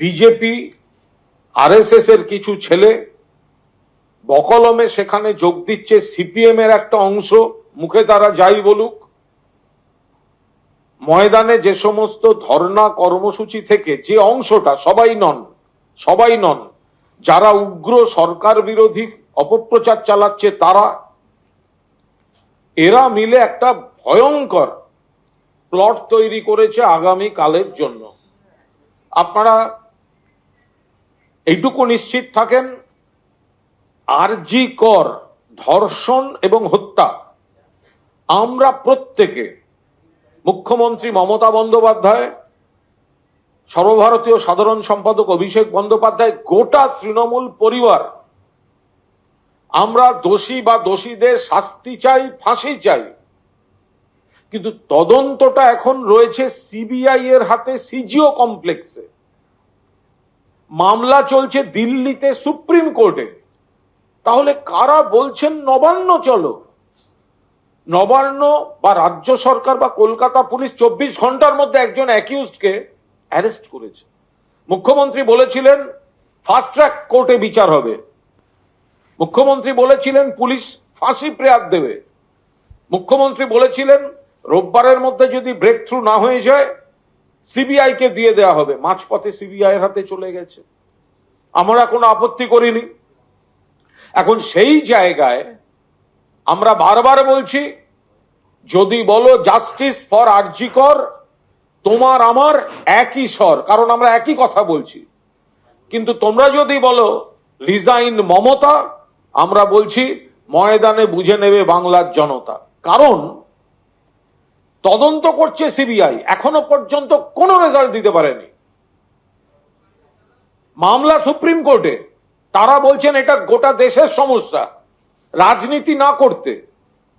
BJP, RSS এর কিছু ছেলে বকলমে সেখানে যোগ দিচ্ছে, সিপিএম এর একটা অংশ, মুখে তারা যাই বলুক। ময়দানে যে সমস্ত ধর্ণা কর্মসূচি থেকে যে অংশটা, সবাই নন সবাই নন, যারা উগ্র সরকার বিরোধী অপপ্রচার চালাচ্ছে তারা, এরা মিলে একটা ভয়ঙ্কর প্লট তৈরি করেছে আগামী কালের জন্য। আপনারা এইটুকু নিশ্চিত থাকেন, আরজি কর, ধর্ষণ এবং হত্যা। আমরা প্রত্যেকে, মুখ্যমন্ত্রী মমতা বন্দ্যোপাধ্যায়, সর্বভারতীয় সাধারণ সম্পাদক অভিষেক বন্দ্যোপাধ্যায়, গোটা তৃণমূল পরিবার, আমরা দোষী বা দোষীদের শাস্তি চাই, ফাঁসি চাই। কিন্তু তদন্তটা এখন রয়েছে সিবিআই এর হাতে, সিজিও কমপ্লেক্সে। মামলা চলছে দিল্লিতে সুপ্রিম কোর্টে। তাহলে কারা বলছেন নবান্ন চলো? নবান্ন বা রাজ্য সরকার বা কলকাতা পুলিশ চব্বিশ ঘণ্টার মধ্যে একজন অ্যাকিউজকে অ্যারেস্ট করেছে। মুখ্যমন্ত্রী বলেছিলেন, ফাস্ট ট্র্যাক কোর্টে বিচার হবে। মুখ্যমন্ত্রী বলেছিলেন, পুলিশ ফাঁসি প্রেয়ার দেবে। মুখ্যমন্ত্রী বলেছিলেন, রোববারের মধ্যে যদি ব্রেক থ্রু না হয়ে যায় সিবিআই কে দিয়ে দেওয়া হবে। মাঝপথে সিবিআই এর হাতে চলে গেছে। আমরা কোনো আপত্তি করিনি। এখন সেই জায়গায় আমরা বারবার বলছি, যদি বলো জাস্টিস ফর আরজিকর, তোমার আমার একই স্বর, কারণ আমরা একই কথা বলছি। কিন্তু তোমরা যদি বলো রিজাইন মমতা, আমরা বলছি ময়দানে বুঝে নেবে বাংলার জনতা। কারণ তদন্ত করছে সিবিআই। এখনও পর্যন্ত কোনো রেজাল্ট দিতে পারেনি। মামলা সুপ্রিম কোর্টে। তারা বলছেন এটা গোটা দেশের সমস্যা। রাজনীতি না করতে।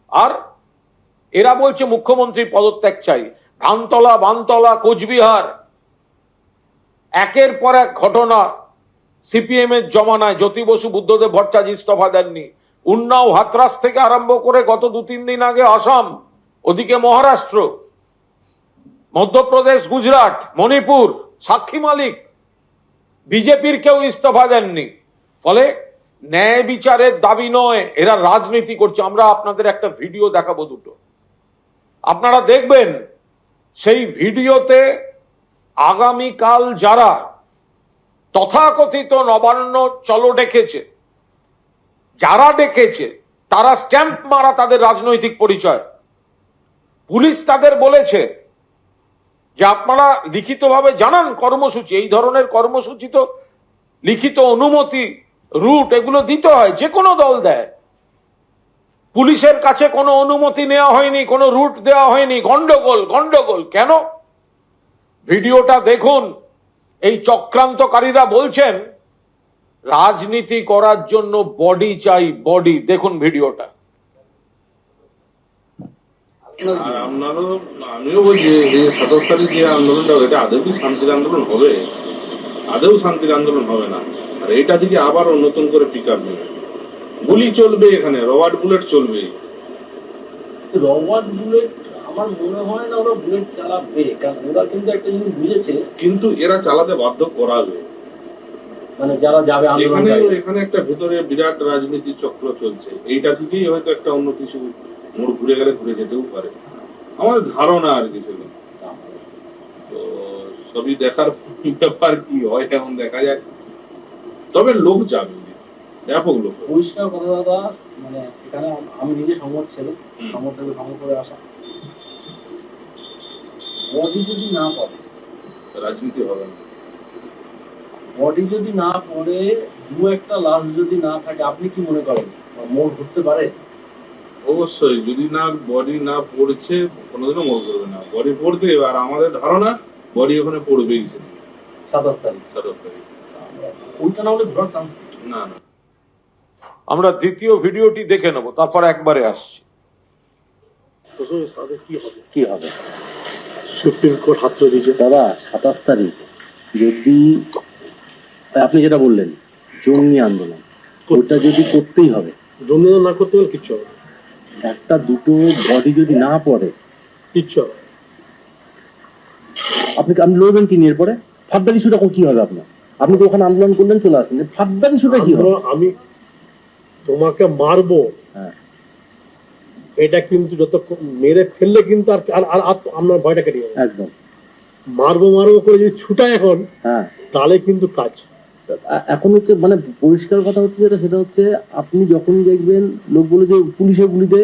আর এরা বলছে মুখ্যমন্ত্রী পদত্যাগ চাই। ধানতলা বানতলা, কোচবিহার। একের পর এক ঘটনা সিপিএম এর জমানায়। জ্যোতি বসু, বুদ্ধদেব ভট্টাচার্য ইস্তফা দেননি। উন্নাও হাতরাস থেকে আরম্ভ করে গত দু তিন দিন আগে আসাম। ওদিকে মহারাষ্ট্র, মধ্যপ্রদেশ, গুজরাট, মণিপুর, সাক্ষী মালিক। বিজেপির কেউ ইস্তফা দেননি। ফলে ন্যায় বিচারের দাবি নয়, এরা রাজনীতি করছে। আমরা আপনাদের একটা ভিডিও দেখাবো দুটো। আপনারা দেখবেন, সেই ভিডিওতে আগামীকাল যারা তথাকথিত নবান্ন চলো ডেকেছে, যারা ডেকেছে, তারা স্ট্যাম্প মারা তাদের রাজনৈতিক পরিচয়। পুলিশ তাদের বলেছে যে আপনারা লিখিতভাবে জানান কর্মসূচি, এই ধরনের কর্মসূচি তো লিখিত অনুমতি, রুট এগুলো দিতে হয়, যে কোনো দল দেয়। পুলিশের কাছে কোনো অনুমতি নেওয়া হয়নি, কোনো রুট দেওয়া হয়নি, গন্ডগোল গন্ডগোল, কেন? ভিডিওটা দেখুন, এই চক্রান্তকারীরা বলছেন, রাজনীতি করার জন্য বডি চাই বডি দেখুন ভিডিওটা। আর আপনারও আমিও বলছি যে সাতাশ তারিখ যে আন্দোলনটা এটা আদৌ কি শান্তির আন্দোলন হবে? আদৌ শান্তির আন্দোলন হবে না। আর এটা দিকে আবারও নতুন করে পিক আপ নেবে। গুলি চলবে এখানে রবার্ট বুলেট চলবে। রবার্ট বুলেট আমার মনে হয় না ওরা বুলেট চালাবে কারণ ওরা কিন্তু একটা জিনিস বুঝেছে। কিন্তু এরা চালাতে বাধ্য করাবে। মানে যারা যাবে এখানে এখানে একটা ভেতরে বিরাট রাজনীতি চক্র চলছে। এইটা থেকেই হয়তো একটা অন্য কিছু মোড় ঘুরে গেলে ঘুরে যেতেও পারে। আমাদের ধারণা আর কিছু নেই তো সবই দেখার ব্যাপার কি হয় এখন দেখা যাক। তবে লোক যাবে। ব্যাপক লোক। পরিষ্কার কথা দাদা মানে এখানে আমি নিজে সমর ছেলে সমর থেকে সমর করে আসা। বডি যদি না পড়ে রাজনীতি হবে না। বডি যদি না পড়ে দু একটা লাশ যদি না থাকে আপনি কি মনে করেন? মোড় ঘুরতে পারে? অবশ্যই যদি না বডি না পড়ছে কোনোদিনও মোড় করবে না। বডি পড়তে আর আমাদের ধারণা বডি ওখানে পড়বেই সে সাতাশ তারিখ। সাতাশ তারিখ। ওইটা না হলে ধরার চান্স না না। আমরা দ্বিতীয় ভিডিওটি দেখে নেব তারপর একবারে আসছি। কি হবে? কি হবে? সুপ্রিম কোর্ট হাত দিয়েছে। দাদা সাতাশ তারিখ যদি আপনি যেটা বললেন জঙ্গি আন্দোলন ওটা যদি করতেই হবে। জমি না করতে গেলে কিচ্ছু হবে না। একটা দুটো বডি যদি না পড়ে কিচ্ছু। আপনি আপনি লড়বেন কি নিয়ে পরে ফাদ্দার ইস্যুটা কি হবে আপনার? আপনি তো ওখানে আন্দোলন করলেন চলে আসেন। ফাদ্দার ইস্যুটা কি হবে? আমি তোমাকে মারবো। হ্যাঁ। এটা কিন্তু যত মেরে ফেললে কিন্তু আর আর আপনার ভয়টা কেটে যাবে। একদম। মারবো মারবো করে যদি ছুটায় এখন হ্যাঁ। তাহলে কিন্তু কাজ। এখন হচ্ছে মানে পরিষ্কার কথা হচ্ছে যেটা সেটা হচ্ছে আপনি যখন দেখবেন লোক বলে যে পুলিশের গুলিতে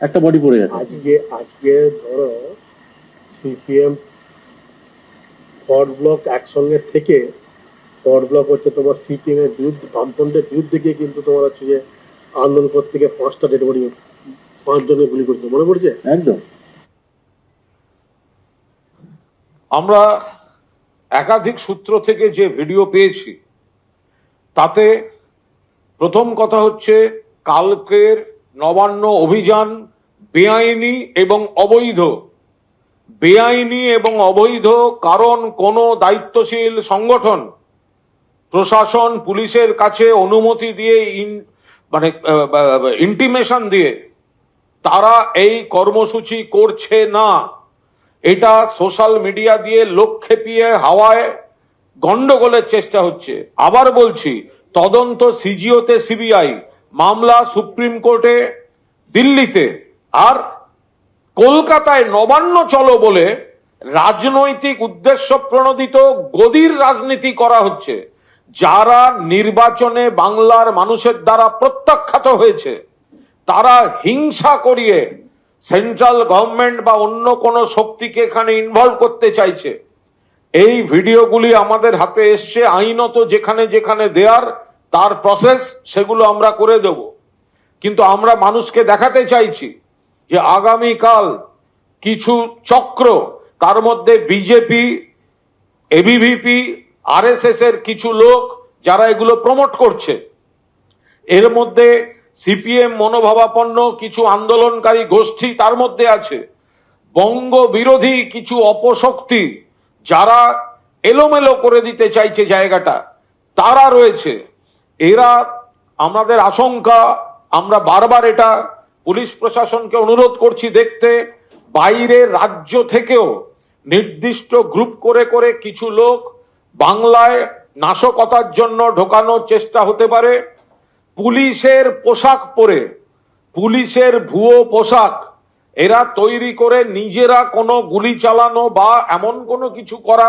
একটা বডি পড়ে গেছে আজকে আজকে ধরো সিপিএম ফরওয়ার্ড ব্লক একসঙ্গে থেকে ফরওয়ার্ড ব্লক হচ্ছে তোমার সিপিএম এর বিরুদ্ধে বামফ্রন্টের বিরুদ্ধে গিয়ে কিন্তু তোমার হচ্ছে যে আন্দোলন করতে গিয়ে পাঁচটা ডেড বডি পাঁচজনের গুলি করছে। মনে পড়ছে? একদম। আমরা একাধিক সূত্র থেকে যে ভিডিও পেয়েছি, তাতে প্রথম কথা হচ্ছে কালকের নবান্ন অভিযান বেআইনি এবং অবৈধ। বেআইনি এবং অবৈধ কারণ কোনো দায়িত্বশীল সংগঠন, প্রশাসন, পুলিশের কাছে অনুমতি দিয়ে মানে ইন্টিমেশন দিয়ে তারা এই কর্মসূচি করছে না। এটা সোশ্যাল মিডিয়া দিয়ে লোক খেপিয়ে হাওয়ায় গন্ডগোলের চেষ্টা হচ্ছে। আবার বলছি, তদন্ত সিজিওতে সিবিআই, মামলা সুপ্রিম কোর্টে, দিল্লিতে, আর কলকাতায় নবান্ন চলো বলে রাজনৈতিক উদ্দেশ্য প্রণোদিত গদির রাজনীতি করা হচ্ছে, যারা নির্বাচনে বাংলার মানুষের দ্বারা প্রত্যাখ্যাত হয়েছে, তারা হিংসা করিয়ে সেন্ট্রাল গভর্নমেন্ট বা অন্য কোনো শক্তিকে এখানে ইনভলভ করতে চাইছে। এই ভিডিওগুলি আমাদের হাতে এসছে, আইনত যেখানে যেখানে দেয়ার, তার প্রসেস সেগুলো আমরা করে দেব। কিন্তু আমরা মানুষকে দেখাতে চাইছি যে আগামীকাল কিছু চক্র, তার মধ্যে বিজেপি এবিভিপি আরএসএস এর কিছু লোক যারা এগুলো প্রমোট করছে, এর মধ্যে সিপিএম মনোভাবাপন্ন কিছু আন্দোলনকারী গোষ্ঠী তার মধ্যে আছে। বঙ্গ বিরোধী কিছু অপশক্তি যারা এলোমেলো করে দিতে চাইছে জায়গাটা, তারা রয়েছে। এরা আমাদের আশঙ্কা, আমরা বারবার এটা পুলিশ প্রশাসনকে অনুরোধ করছি দেখতে বাইরে রাজ্য থেকেও নির্দিষ্ট গ্রুপ করে করে কিছু লোক বাংলায় নাশকতার জন্য ঢোকানোর চেষ্টা হতে পারে। পুলিশের পোশাক পরে, পুলিশের ভুয়ো পোশাক, এরা তৈরি করে নিজেরা কোনো গুলি চালানো বা এমন কোনো কিছু করা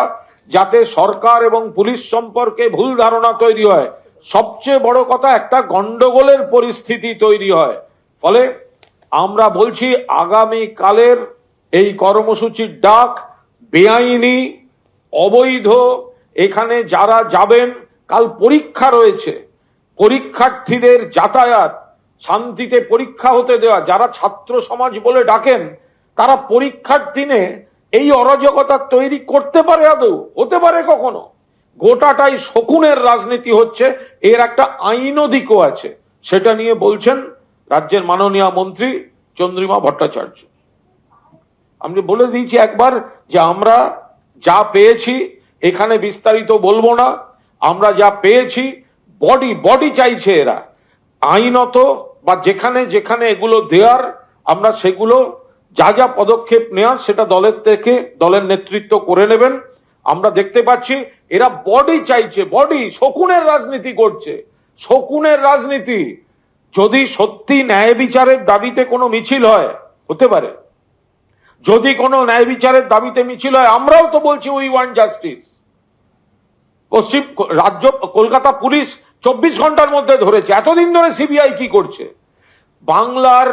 যাতে সরকার এবং পুলিশ সম্পর্কে ভুল ধারণা তৈরি হয়। সবচেয়ে বড় কথা, একটা গন্ডগোলের পরিস্থিতি তৈরি হয়। ফলে আমরা বলছি আগামী কালের এই কর্মসূচির ডাক বেআইনি, অবৈধ, এখানে যারা যাবেন, কাল পরীক্ষা রয়েছে। পরীক্ষার্থীদের যাতায়াত, শান্তিতে পরীক্ষা হতে দেওয়া, যারা ছাত্র সমাজ বলে ডাকেন, তারা পরীক্ষার দিনে এই অরাজকতা তৈরি করতে পারে আদৌ? হতে পারে কখনো? গোটাটাই শকুনের রাজনীতি হচ্ছে, এর একটা আইন দিকও আছে। সেটা নিয়ে বলছেন রাজ্যের মাননীয় মন্ত্রী চন্দ্রিমা ভট্টাচার্য। আমি বলে দিয়েছি একবার যে আমরা যা পেয়েছি, এখানে বিস্তারিত বলব না। আমরা যা পেয়েছি বডি বডি চাইছে এরা। আইনত বা যেখানে যেখানে এগুলো দেওয়ার আমরা সেগুলো যা যা পদক্ষেপ নেওয়ার সেটা দলের থেকে, দলের নেতৃত্ব করে নেবেন। আমরা দেখতে পাচ্ছি এরা বডি চাইছে বডি শকুনের রাজনীতি করছে। শকুনের রাজনীতি, যদি সত্যি ন্যায় বিচারের দাবিতে কোনো মিছিল হয়, হতে পারে। যদি কোনো ন্যায় বিচারের দাবিতে মিছিল হয়, আমরাও তো বলছি উই ওয়ান্ট জাস্টিস পশ্চিম রাজ্য, কলকাতা পুলিশ চব্বিশ ঘণ্টার মধ্যে ধরেছে। এতদিন ধরে সিবিআই কি করছে? বাংলার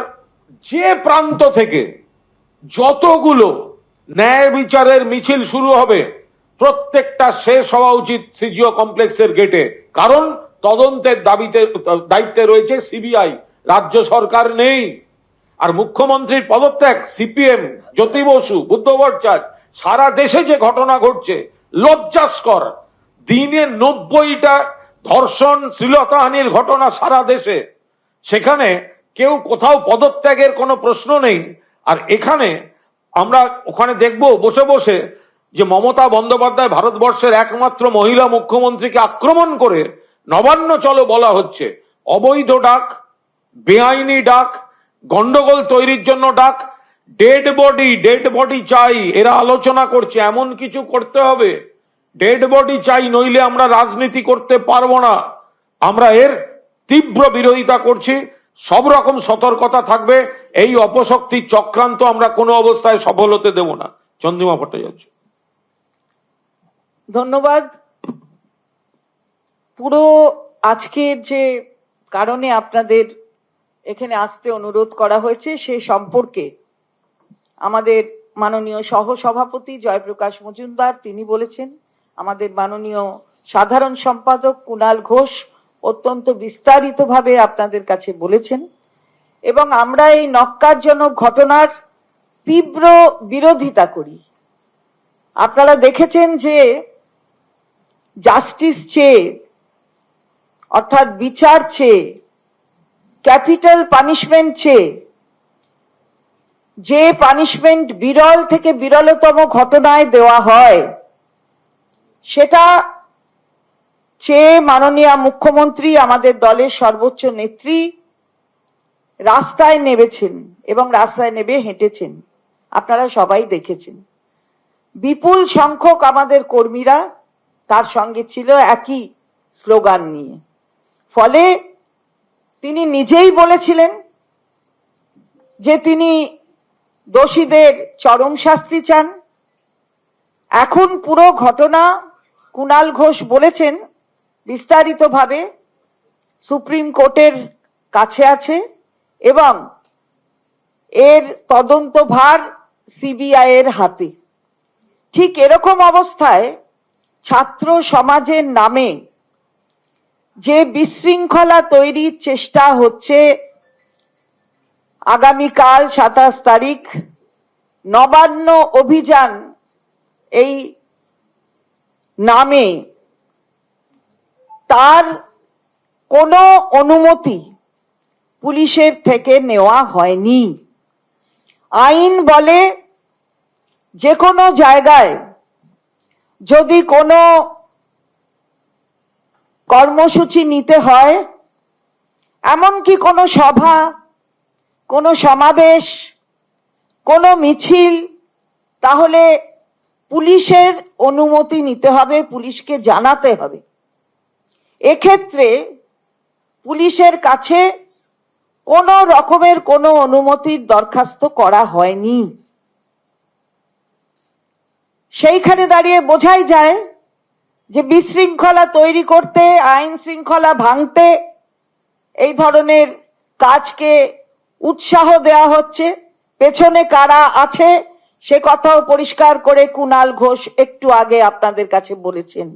যে প্রান্ত থেকে যতগুলো ন্যায় বিচারের মিছিল শুরু হবে, প্রত্যেকটা শেষ হওয়া উচিত সিজিও কমপ্লেক্সের গেটে। কারণ তদন্তের দাবিতে, দায়িত্বে রয়েছে সিবিআই। রাজ্য সরকার নেই। আর মুখ্যমন্ত্রীর পদত্যাগ, সিপিএম, জ্যোতি বসু, বুদ্ধ ভট্টাচার্য, সারা দেশে যে ঘটনা ঘটছে, লজ্জাস্কর। দিনে নব্বইটা ধর্ষণ শ্লীলতাহানির ঘটনা সারা দেশে। সেখানে কেউ কোথাও পদত্যাগের কোনো প্রশ্ন নেই। আর এখানে আমরা ওখানে দেখব, বসে বসে যে মমতা বন্দ্যোপাধ্যায় ভারতবর্ষের একমাত্র মহিলা মুখ্যমন্ত্রীকে আক্রমণ করে নবান্ন চলো বলা হচ্ছে। অবৈধ ডাক, বেআইনি ডাক, গন্ডগোল তৈরির জন্য ডাক, ডেড বডি ডেড বডি চাই, এরা আলোচনা করছে, এমন কিছু করতে হবে। ডেড বডি চাই, নইলে আমরা রাজনীতি করতে পারব না। আমরা এর তীব্র বিরোধিতা করছি, সব রকম সতর্কতা থাকবে, এই অপশক্তির চক্রান্ত আমরা কোনো অবস্থায় সফল হতে দেব না। চন্দ্রিমা ভট্টাচার্য। ধন্যবাদ। পুরো আজকের যে কারণে আপনাদের এখানে আসতে অনুরোধ করা হয়েছে, সে সম্পর্কে আমাদের মাননীয় সহসভাপতি জয়প্রকাশ মজুমদার, তিনি বলেছেন আমাদের মাননীয় সাধারণ সম্পাদক কুণাল ঘোষ অত্যন্ত বিস্তারিতভাবে আপনাদের কাছে বলেছেন এবং আমরা এই নক্কারজনক ঘটনার তীব্র বিরোধিতা করি। আপনারা দেখেছেন যে জাস্টিস চেয়ে অর্থাৎ বিচার চেয়ে ক্যাপিটাল পানিশমেন্ট চেয়ে যে পানিশমেন্ট বিরল থেকে বিরলতম ঘটনায় দেওয়া হয় সেটা চেয়ে মাননীয় মুখ্যমন্ত্রী আমাদের দলের সর্বোচ্চ নেত্রী রাস্তায় নেমেছেন এবং রাস্তায় নেমে হেঁটেছেন, আপনারা সবাই দেখেছেন। বিপুল সংখ্যক আমাদের কর্মীরা তার সঙ্গে ছিল একই স্লোগান নিয়ে। ফলে তিনি নিজেই বলেছিলেন যে তিনি দোষীদের চরম শাস্তি চান। এখন পুরো ঘটনা কুণাল ঘোষ বলেছেন, বিস্তারিতভাবে সুপ্রিম কোর্টের কাছে আছে এবং এর তদন্ত ভার সিবিআই এর হাতে। ঠিক এরকম অবস্থায় ছাত্র সমাজের নামে যে বিশৃঙ্খলা তৈরির চেষ্টা হচ্ছে, আগামীকাল সাতাশ তারিখ নবান্ন অভিযান এই নামে তার কোনো অনুমতি পুলিশের থেকে নেওয়া হয়নি। আইন বলে যে কোনো জায়গায় যদি কোনো কর্মসূচি নিতে হয়, এমনকি কোনো সভা, কোনো সমাবেশ, কোনো মিছিল, তাহলে পুলিশের অনুমতি নিতে হবে, পুলিশকে জানাতে হবে। এক্ষেত্রে পুলিশের কাছে কোনো রকমের কোনো অনুমতির দরখাস্ত করা হয়নি। সেইখানে দাঁড়িয়ে বোঝাই যায় যে বিশৃঙ্খলা তৈরি করতে, আইন শৃঙ্খলা ভাঙতে এই ধরনের কাজকে উৎসাহ দেওয়া হচ্ছে। পেছনে কারা আছে সে কথাও পরিষ্কার করে কুনাল ঘোষ একটু আগে আপনাদের কাছে বলেছেন।